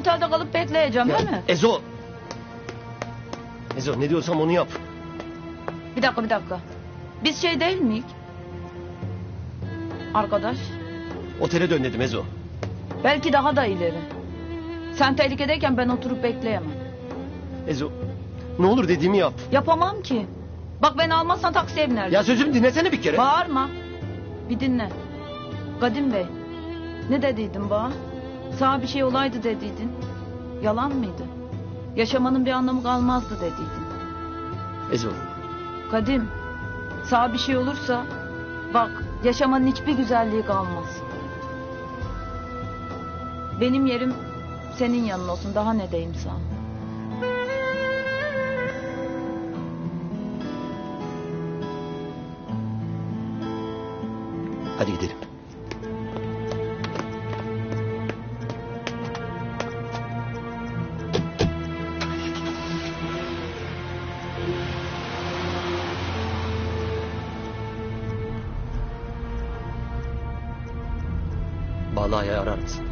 otelde kalıp bekleyeceğim değil mi? Ezo. Ezo ne diyorsam onu yap. Bir dakika bir dakika. Biz şey değil miyiz? Arkadaş. Otele dön dedim Ezo. Belki daha da ileri. Sen tehlikedeyken ben oturup bekleyemem. Ezo ne olur dediğimi yap. Yapamam ki. Bak beni almazsan taksiye binerdim. Ya sözümü dinlesene bir kere. Bağırma. Bir dinle. Kadim Bey. Ne dediydin bana? Sana bir şey olaydı dediydin. Yalan mıydı? Yaşamanın bir anlamı kalmazdı dediydin. Ezo Kadim. Sana bir şey olursa bak yaşamanın hiçbir güzelliği kalmaz. Benim yerim senin yanın olsun. Daha ne diyeyim sana? hadi gidelim. Bağlayı arar mısın?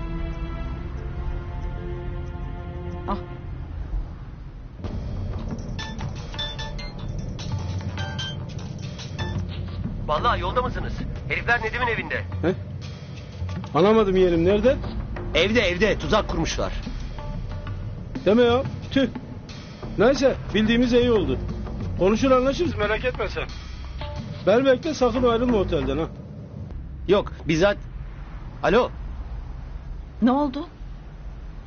Ah. Vallahi yolda mısınız? Herifler Nedim'in evinde. He? Anlamadım yerim nerede? Evde evde tuzak kurmuşlar. Deme ya. Tüh. Neyse bildiğimiz iyi oldu. Konuşur anlaşırız merak etme sen. Ben bekle sakın ayrılma otelden ha. Yok bizzat... Alo Ne oldu?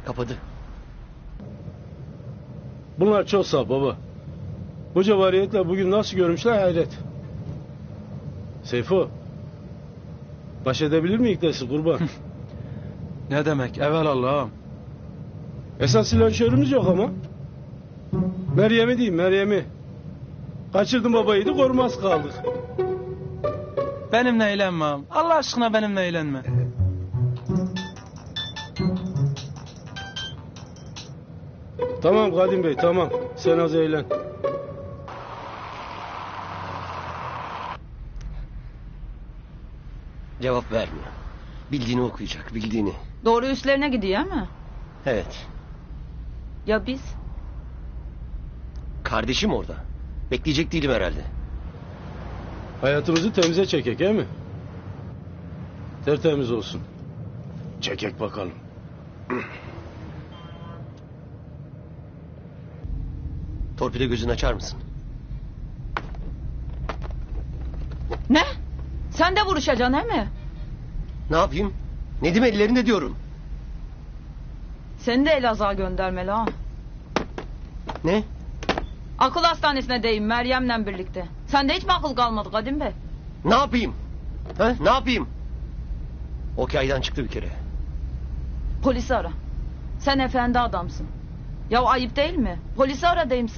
kapadı. Bunlar çok sağ baba. Bu cevariyetle bugün nasıl görmüşler hayret. Seyfo. Baş edebilir mi iktesi kurban? Ne demek evvel Allah'ım. Esas silahşörümüz yok ama. Meryem'i diyeyim Meryem'i. Kaçırdım babayı da korumaz kaldık. Benimle eğlenme ağam. Allah aşkına benimle eğlenme. Tamam Kadim Bey tamam. Sen az eğlen. Cevap vermiyor. Bildiğini okuyacak bildiğini. Doğru üstlerine gidiyor mi? Evet. Ya biz? Kardeşim orada. Bekleyecek değilim herhalde. Hayatımızı temize çekek he mi? Tertemiz olsun. Çekek bakalım. Torpide gözünü açar mısın? Ne? Sen de vuruşacaksın he mi? Ne yapayım? Nedim ellerinde diyorum. Seni de Elazığ'a göndermeli ha. Ne? Akıl hastanesine deyim Meryem'le birlikte. Sende hiç mi akıl kalmadı Kadim Bey? Ne yapayım? Ha? Ne yapayım? O yaydan çıktı bir kere. Polisi ara. Sen efendi adamsın. Ya ayıp değil mi? Polisi ara deyim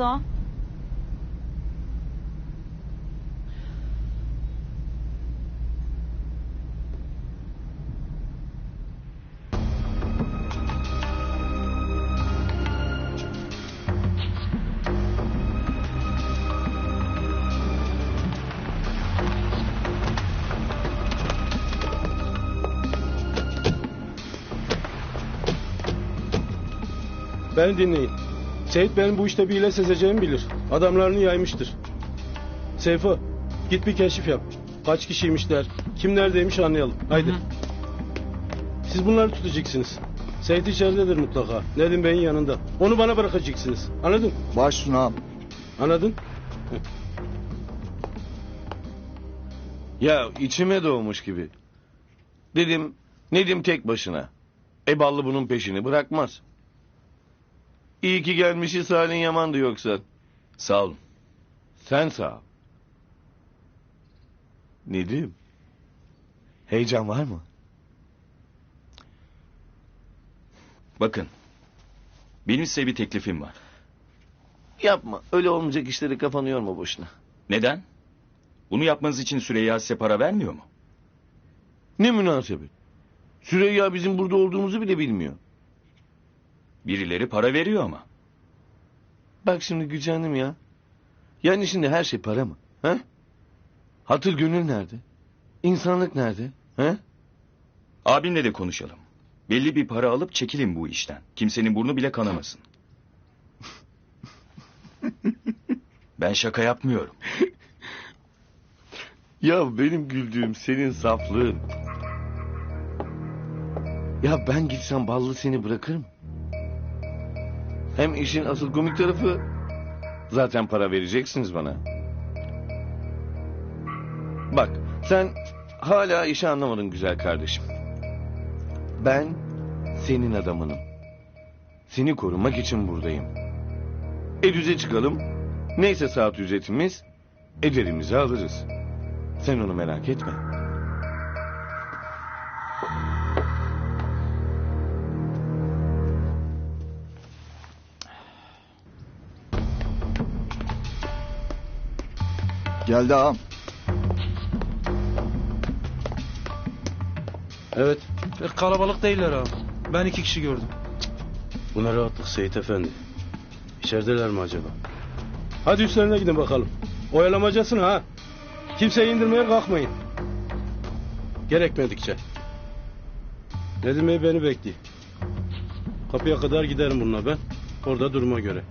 Beni dinleyin. Seyit benim bu işte bir hile sezeceğimi bilir. Adamlarını yaymıştır. Seyfo git bir keşif yap. Kaç kişiymişler, kim neredeymiş anlayalım. Haydi. Hı hı. Siz bunları tutacaksınız. Seyit içeridedir mutlaka. Nedim Bey'in yanında. Onu bana bırakacaksınız. Anladın? Baş sunağım. Anladın? Ya içime doğmuş gibi. Dedim Nedim tek başına. E ballı bunun peşini bırakmaz. İyi ki gelmişiz halin yamandı yoksa. Sağ olun. Sen sağ ol. Nedim. Heyecan var mı? Bakın. Benim size bir teklifim var. Yapma. Öyle olmayacak işleri kafanı yorma boşuna. Neden? Bunu yapmanız için Süreyya size para vermiyor mu? Ne münasebet. Süreyya bizim burada olduğumuzu bile bilmiyor. Birileri para veriyor ama. Bak şimdi gücendim ya. Yani şimdi her şey para mı? He? Hatır gönül nerede? İnsanlık nerede? He? Abimle de konuşalım. Belli bir para alıp çekilin bu işten. Kimsenin burnu bile kanamasın. ben şaka yapmıyorum. Ya benim güldüğüm senin saflığın. Ya ben gitsem ballı seni bırakırım. Hem işin asıl komik tarafı zaten para vereceksiniz bana. Bak sen hala işi anlamadın güzel kardeşim. Ben senin adamınım. Seni korumak için buradayım. Edüze çıkalım. Neyse saat ücretimiz ederimizi alırız. Sen onu merak etme. Geldi ağam. Evet. Pek kalabalık değiller ağam. Ben iki kişi gördüm. Buna rahatlık Seyit Efendi. İçerideler mi acaba? Hadi üstlerine gidin bakalım. Oyalamacasın ha. Kimseyi indirmeye kalkmayın. Gerekmedikçe. Nedim Bey beni bekliyor. Kapıya kadar giderim bununla ben. Orada duruma göre.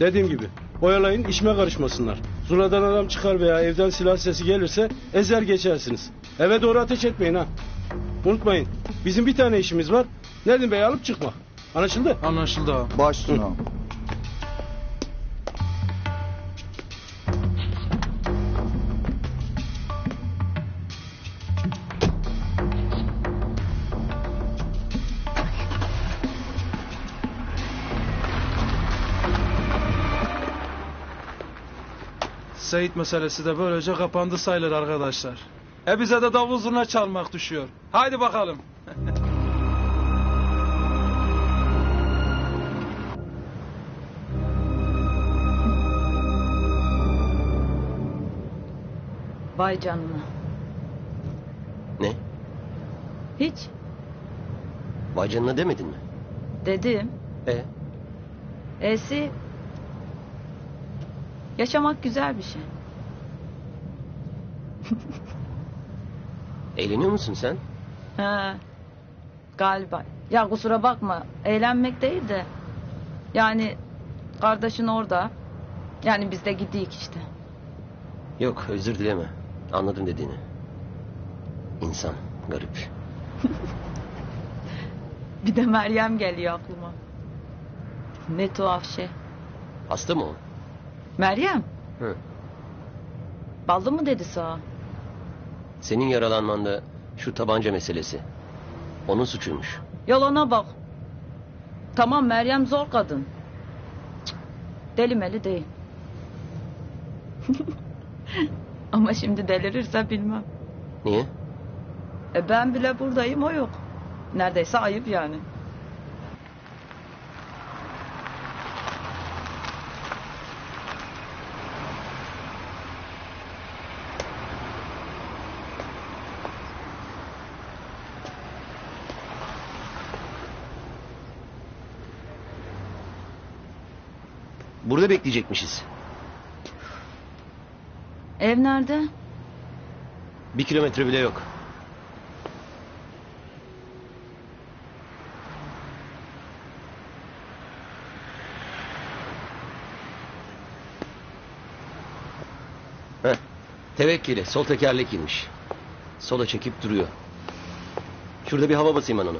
Dediğim gibi oyalayın işime karışmasınlar. Zuladan adam çıkar veya evden silah sesi gelirse ezer geçersiniz. Eve doğru ateş etmeyin ha. Unutmayın bizim bir tane işimiz var. Nedim Bey alıp çıkma. Anlaşıldı? Anlaşıldı ağam. Ağam. Seyit meselesi de böylece kapandı sayılır arkadaşlar. E bize de davul zurna çalmak düşüyor. Haydi bakalım. Vay canına. Ne? Hiç. Vay canına demedin mi? Dedim. E Esi. Yaşamak güzel bir şey. eğleniyor musun sen? Ha. Galiba. Ya kusura bakma. Eğlenmek değil de. Yani kardeşin orada. Yani biz de gidik işte. Yok özür dileme. Anladım dediğini. İnsan garip. Bir de Meryem geliyor aklıma. Ne tuhaf şey. Hasta mı o? Meryem. Hı. Ballı mı dedi sağa? Senin yaralanmanda şu tabanca meselesi. Onun suçuymuş. Yalana bak. Tamam Meryem zor kadın. Cık, Deli meli değil. Ama şimdi delirirse bilmem. Niye? E ben bile buradayım o yok. Neredeyse ayıp yani. Burada bekleyecekmişiz. Ev nerede? Bir kilometre bile yok. Heh, tevekkili sol tekerlek inmiş. Sola çekip duruyor. Şurada bir hava basayım ben onu.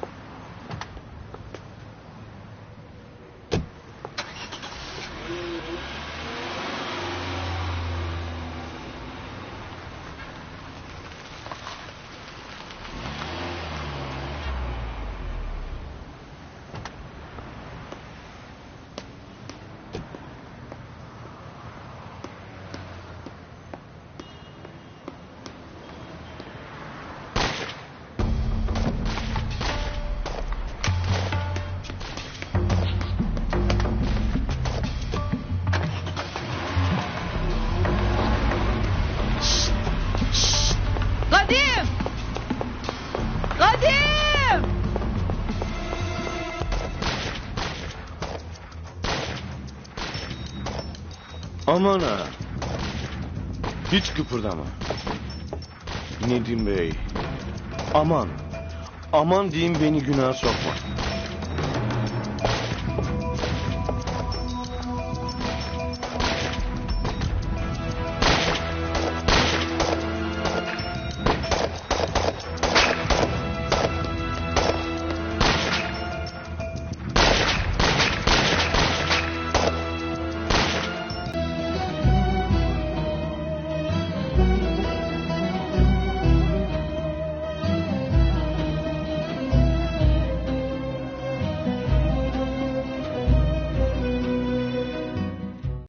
Aman ha. Hiç kıpırdama. Nedim Bey. Aman. Aman diyeyim beni günah sokma.